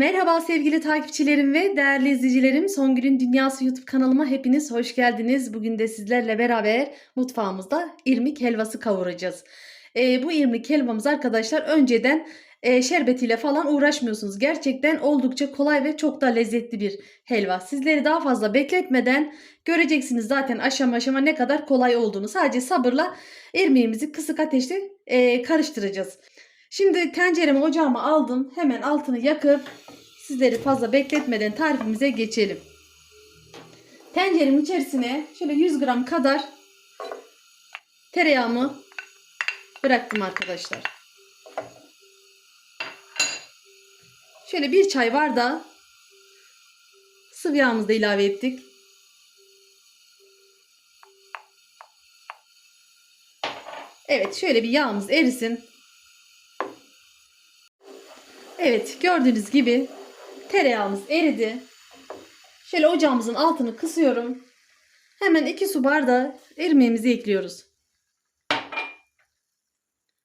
Merhaba sevgili takipçilerim ve değerli izleyicilerim. Songül'ün Dünyası YouTube kanalıma hepiniz hoş geldiniz. Bugün de sizlerle beraber mutfağımızda irmik helvası kavuracağız. Ee, bu irmik helvamız arkadaşlar önceden e, şerbetiyle falan uğraşmıyorsunuz. Gerçekten oldukça kolay ve çok da lezzetli bir helva. Sizleri daha fazla bekletmeden göreceksiniz zaten aşama aşama ne kadar kolay olduğunu. Sadece sabırla irmiğimizi kısık ateşte e, karıştıracağız. Şimdi tenceremi ocağıma aldım. Hemen altını yakıp sizleri fazla bekletmeden tarifimize geçelim. Tenceremin içerisine şöyle 100 gram kadar tereyağımı bıraktım arkadaşlar. Şöyle bir çay bardağı sıvı yağımızı da ilave ettik. Evet şöyle bir yağımız erisin. Evet gördüğünüz gibi tereyağımız eridi. Şöyle ocağımızın altını kısıyorum. Hemen 2 su bardağı irmiğimizi ekliyoruz.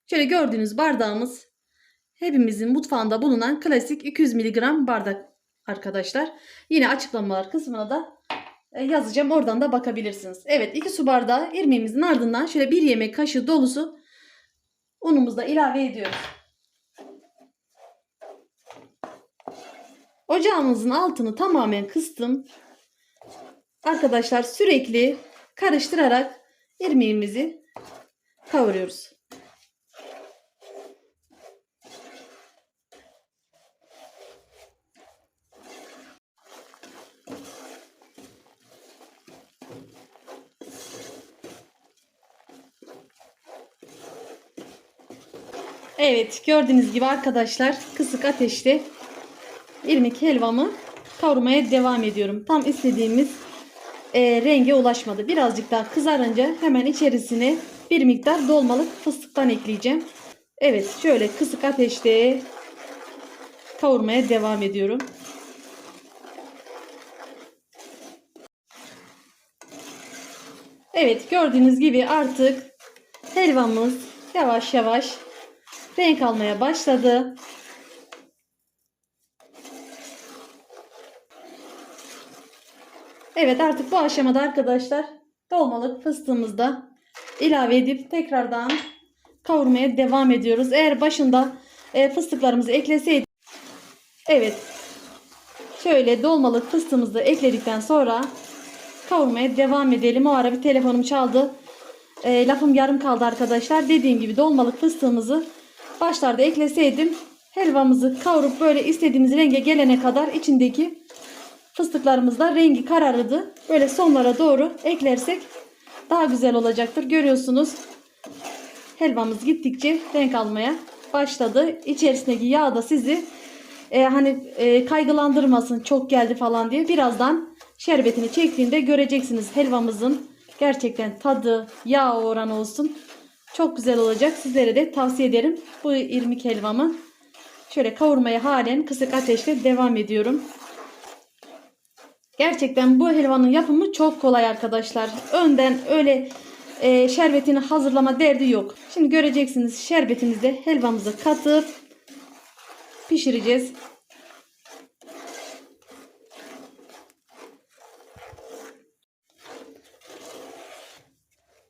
Şöyle gördüğünüz bardağımız hepimizin mutfağında bulunan klasik 200 mg bardak arkadaşlar. Yine açıklamalar kısmına da e, yazacağım. Oradan da bakabilirsiniz. Evet 2 su bardağı irmiğimizin ardından şöyle 1 yemek kaşığı dolusu unumuzu ilave ediyoruz. Ocağımızın altını tamamen kıstım. Arkadaşlar sürekli karıştırarak irmiğimizi kavuruyoruz. Evet gördüğünüz gibi arkadaşlar kısık ateşte irmik helvamı kavurmaya devam ediyorum. Tam istediğimiz e, renge ulaşmadı. Birazcık daha kızarınca hemen içerisine bir miktar dolmalık fıstıktan ekleyeceğim. Evet şöyle kısık ateşte kavurmaya devam ediyorum. Evet gördüğünüz gibi artık helvamız yavaş yavaş renk almaya başladı. Evet artık bu aşamada arkadaşlar dolmalık fıstığımızı da ilave edip tekrardan kavurmaya devam ediyoruz. Eğer başında e, fıstıklarımızı ekleseydik Evet şöyle dolmalık fıstığımızı da ekledikten sonra kavurmaya devam edelim. O ara bir telefonum çaldı. E, lafım yarım kaldı arkadaşlar. Dediğim gibi dolmalık fıstığımızı başlarda ekleseydim helvamızı kavurup böyle istediğimiz renge gelene kadar içindeki fıstıklarımızda rengi kararıdı. Böyle sonlara doğru eklersek daha güzel olacaktır. Görüyorsunuz helvamız gittikçe renk almaya başladı. İçerisindeki yağ da sizi e, hani e, kaygılandırmasın çok geldi falan diye. Birazdan şerbetini çektiğinde göreceksiniz helvamızın gerçekten tadı, yağ oranı olsun. Çok güzel olacak. Sizlere de tavsiye ederim. Bu irmik helvamı şöyle kavurmaya halen kısık ateşte devam ediyorum. Gerçekten bu helvanın yapımı çok kolay arkadaşlar. Önden öyle e, şerbetini hazırlama derdi yok. Şimdi göreceksiniz şerbetimizde helvamızı katıp pişireceğiz.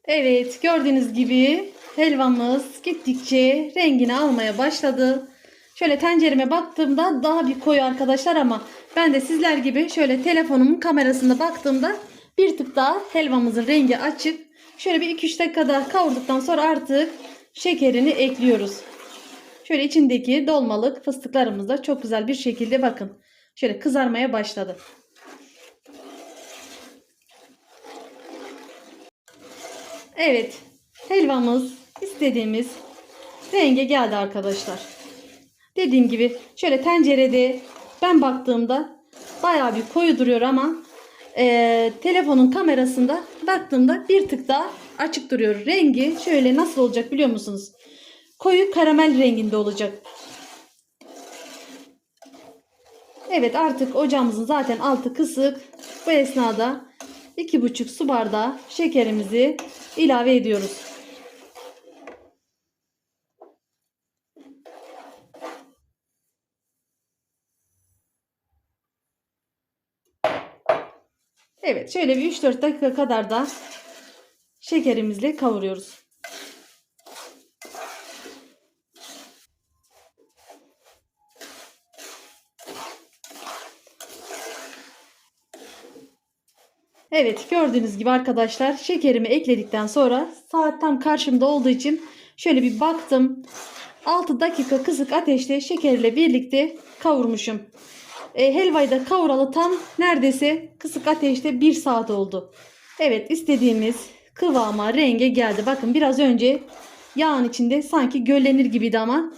Evet gördüğünüz gibi helvamız gittikçe rengini almaya başladı. Şöyle tencereme baktığımda daha bir koyu arkadaşlar ama ben de sizler gibi şöyle telefonumun kamerasında baktığımda bir tık daha helvamızın rengi açık. Şöyle bir 2-3 dakika daha kavurduktan sonra artık şekerini ekliyoruz. Şöyle içindeki dolmalık fıstıklarımız da çok güzel bir şekilde bakın. Şöyle kızarmaya başladı. Evet. Helvamız istediğimiz renge geldi arkadaşlar. Dediğim gibi şöyle tencerede ben baktığımda bayağı bir koyu duruyor ama e, telefonun kamerasında baktığımda bir tık daha açık duruyor. Rengi şöyle nasıl olacak biliyor musunuz? Koyu karamel renginde olacak. Evet artık ocağımızın zaten altı kısık. Bu esnada 2,5 su bardağı şekerimizi ilave ediyoruz. Evet şöyle bir 3-4 dakika kadar da şekerimizle kavuruyoruz. Evet gördüğünüz gibi arkadaşlar şekerimi ekledikten sonra saat tam karşımda olduğu için şöyle bir baktım. 6 dakika kısık ateşte şekerle birlikte kavurmuşum. E, helvayı da kavuralı tam neredeyse kısık ateşte 1 saat oldu. Evet istediğimiz kıvama renge geldi. Bakın biraz önce yağın içinde sanki göllenir gibiydi ama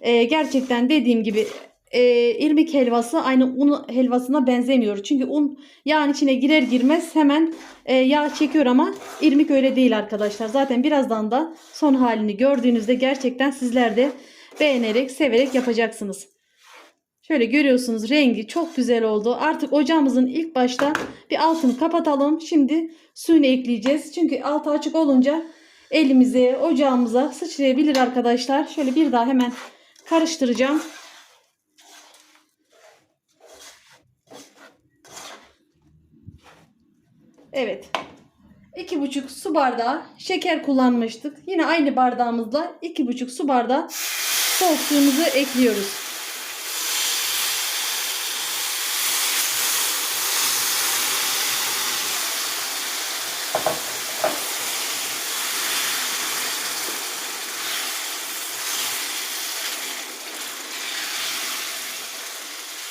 e, gerçekten dediğim gibi e, irmik helvası aynı un helvasına benzemiyor. Çünkü un yağın içine girer girmez hemen e, yağ çekiyor ama irmik öyle değil arkadaşlar. Zaten birazdan da son halini gördüğünüzde gerçekten sizler de beğenerek severek yapacaksınız. Şöyle görüyorsunuz rengi çok güzel oldu. Artık ocağımızın ilk başta bir altını kapatalım. Şimdi suyunu ekleyeceğiz. Çünkü altı açık olunca elimize ocağımıza sıçrayabilir arkadaşlar. Şöyle bir daha hemen karıştıracağım. Evet. 2,5 su bardağı şeker kullanmıştık. Yine aynı bardağımızla 2,5 su bardağı soğuk suyumuzu ekliyoruz.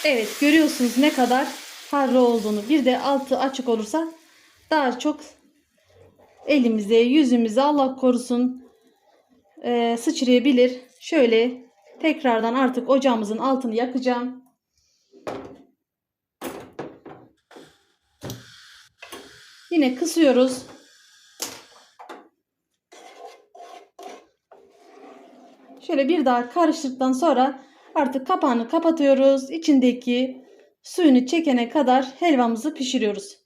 Evet görüyorsunuz ne kadar harlı olduğunu. Bir de altı açık olursa daha çok elimize, yüzümüze Allah korusun e, sıçrayabilir. Şöyle tekrardan artık ocağımızın altını yakacağım. Yine kısıyoruz. Şöyle bir daha karıştırdıktan sonra artık kapağını kapatıyoruz. İçindeki suyunu çekene kadar helvamızı pişiriyoruz.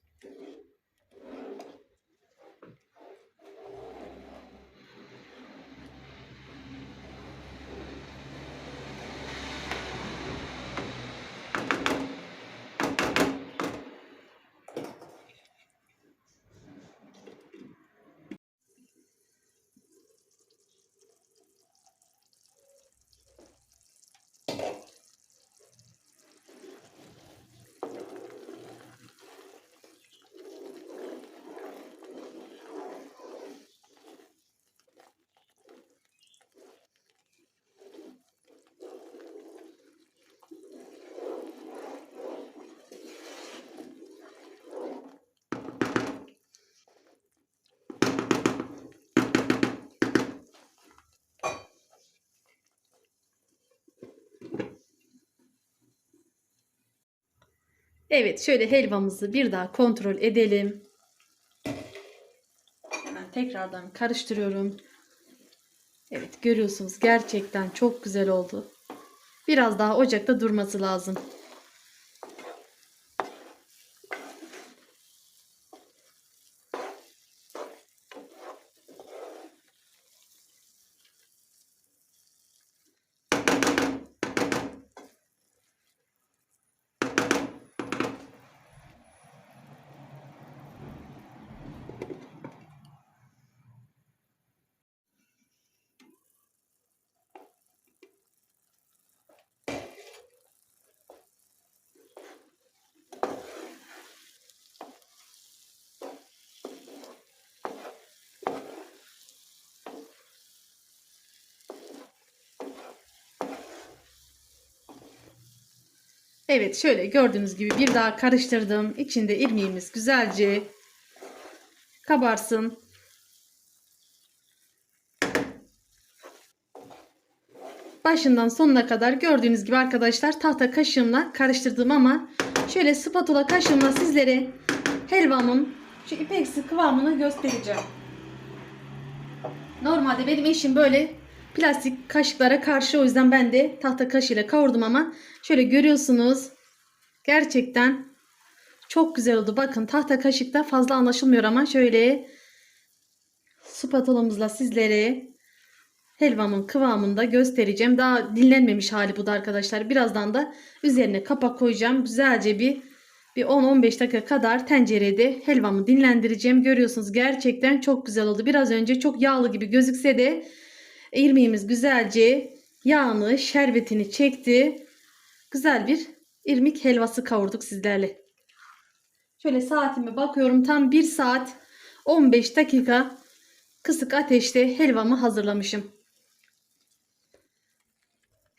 Evet şöyle helvamızı bir daha kontrol edelim. Hemen tekrardan karıştırıyorum. Evet görüyorsunuz gerçekten çok güzel oldu. Biraz daha ocakta durması lazım. Evet şöyle gördüğünüz gibi bir daha karıştırdım. İçinde irmiğimiz güzelce kabarsın. Başından sonuna kadar gördüğünüz gibi arkadaşlar tahta kaşığımla karıştırdım ama şöyle spatula kaşığımla sizlere helvamın şu ipeksi kıvamını göstereceğim. Normalde benim eşim böyle plastik kaşıklara karşı o yüzden ben de tahta kaşığıyla kavurdum ama şöyle görüyorsunuz gerçekten çok güzel oldu. Bakın tahta kaşıkta fazla anlaşılmıyor ama şöyle spatulamızla sizlere helvamın kıvamında göstereceğim. Daha dinlenmemiş hali bu da arkadaşlar. Birazdan da üzerine kapak koyacağım. Güzelce bir bir 10-15 dakika kadar tencerede helvamı dinlendireceğim. Görüyorsunuz gerçekten çok güzel oldu. Biraz önce çok yağlı gibi gözükse de irmiğimiz güzelce yağını, şerbetini çekti. Güzel bir irmik helvası kavurduk sizlerle. Şöyle saatime bakıyorum tam 1 saat 15 dakika kısık ateşte helvamı hazırlamışım.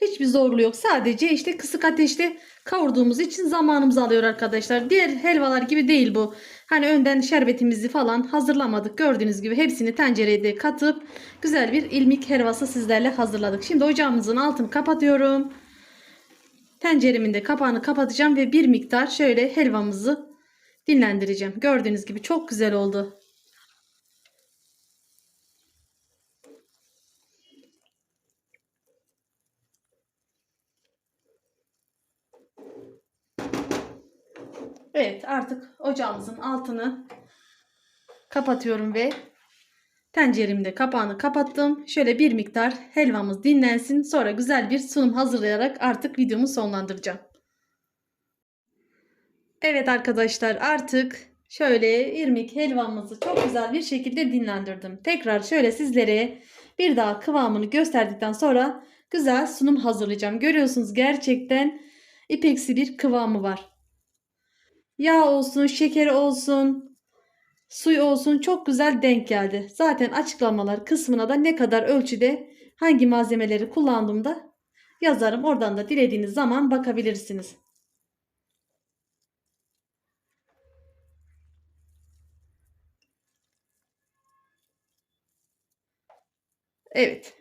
Hiçbir zorluğu yok. Sadece işte kısık ateşte kavurduğumuz için zamanımızı alıyor arkadaşlar. Diğer helvalar gibi değil bu. Hani önden şerbetimizi falan hazırlamadık. Gördüğünüz gibi hepsini tencereye de katıp güzel bir ilmik helvası sizlerle hazırladık. Şimdi ocağımızın altını kapatıyorum. Tenceremin de kapağını kapatacağım ve bir miktar şöyle helvamızı dinlendireceğim. Gördüğünüz gibi çok güzel oldu. Evet artık ocağımızın altını kapatıyorum ve tenceremde kapağını kapattım. Şöyle bir miktar helvamız dinlensin. Sonra güzel bir sunum hazırlayarak artık videomu sonlandıracağım. Evet arkadaşlar artık şöyle irmik helvamızı çok güzel bir şekilde dinlendirdim. Tekrar şöyle sizlere bir daha kıvamını gösterdikten sonra güzel sunum hazırlayacağım. Görüyorsunuz gerçekten ipeksi bir kıvamı var. Yağ olsun, şeker olsun, suyu olsun çok güzel denk geldi. Zaten açıklamalar kısmına da ne kadar ölçüde hangi malzemeleri kullandığımda yazarım. Oradan da dilediğiniz zaman bakabilirsiniz. Evet.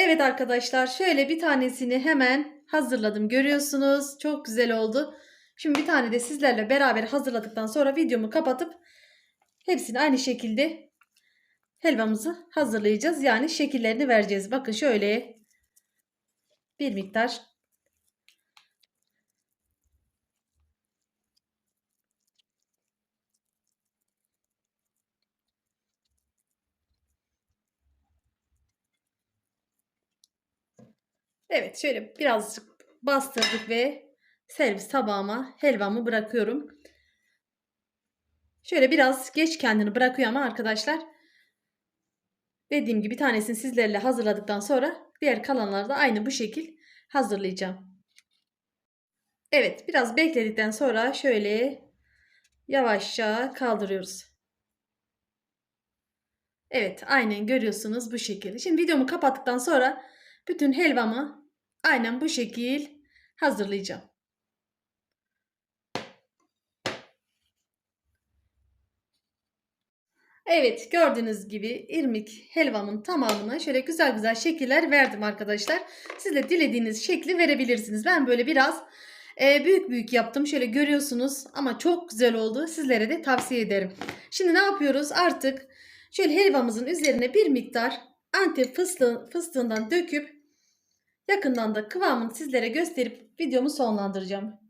Evet arkadaşlar şöyle bir tanesini hemen hazırladım. Görüyorsunuz çok güzel oldu. Şimdi bir tane de sizlerle beraber hazırladıktan sonra videomu kapatıp hepsini aynı şekilde helvamızı hazırlayacağız. Yani şekillerini vereceğiz. Bakın şöyle bir miktar Evet şöyle birazcık bastırdık ve servis tabağıma helvamı bırakıyorum. Şöyle biraz geç kendini bırakıyor ama arkadaşlar dediğim gibi tanesini sizlerle hazırladıktan sonra diğer kalanları da aynı bu şekil hazırlayacağım. Evet biraz bekledikten sonra şöyle yavaşça kaldırıyoruz. Evet aynen görüyorsunuz bu şekilde. Şimdi videomu kapattıktan sonra bütün helvamı aynen bu şekil hazırlayacağım. Evet gördüğünüz gibi irmik helvamın tamamına şöyle güzel güzel şekiller verdim arkadaşlar. Siz de dilediğiniz şekli verebilirsiniz. Ben böyle biraz e, büyük büyük yaptım. Şöyle görüyorsunuz ama çok güzel oldu. Sizlere de tavsiye ederim. Şimdi ne yapıyoruz? Artık şöyle helvamızın üzerine bir miktar antep fıstığı, fıstığından döküp yakından da kıvamını sizlere gösterip videomu sonlandıracağım.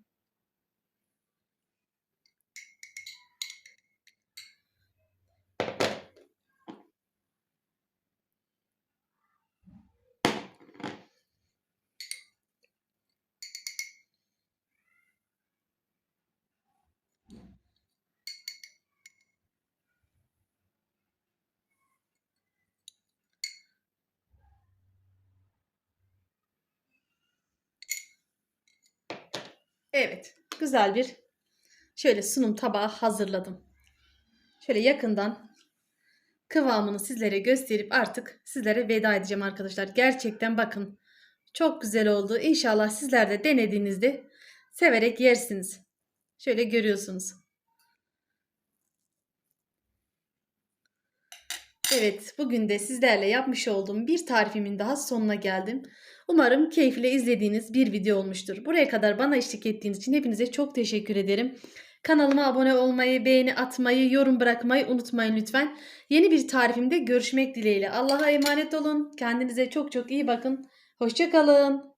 Evet, güzel bir şöyle sunum tabağı hazırladım. Şöyle yakından kıvamını sizlere gösterip artık sizlere veda edeceğim arkadaşlar. Gerçekten bakın çok güzel oldu. İnşallah sizler de denediğinizde severek yersiniz. Şöyle görüyorsunuz. Evet, bugün de sizlerle yapmış olduğum bir tarifimin daha sonuna geldim. Umarım keyifle izlediğiniz bir video olmuştur. Buraya kadar bana eşlik ettiğiniz için hepinize çok teşekkür ederim. Kanalıma abone olmayı, beğeni atmayı, yorum bırakmayı unutmayın lütfen. Yeni bir tarifimde görüşmek dileğiyle. Allah'a emanet olun. Kendinize çok çok iyi bakın. Hoşçakalın.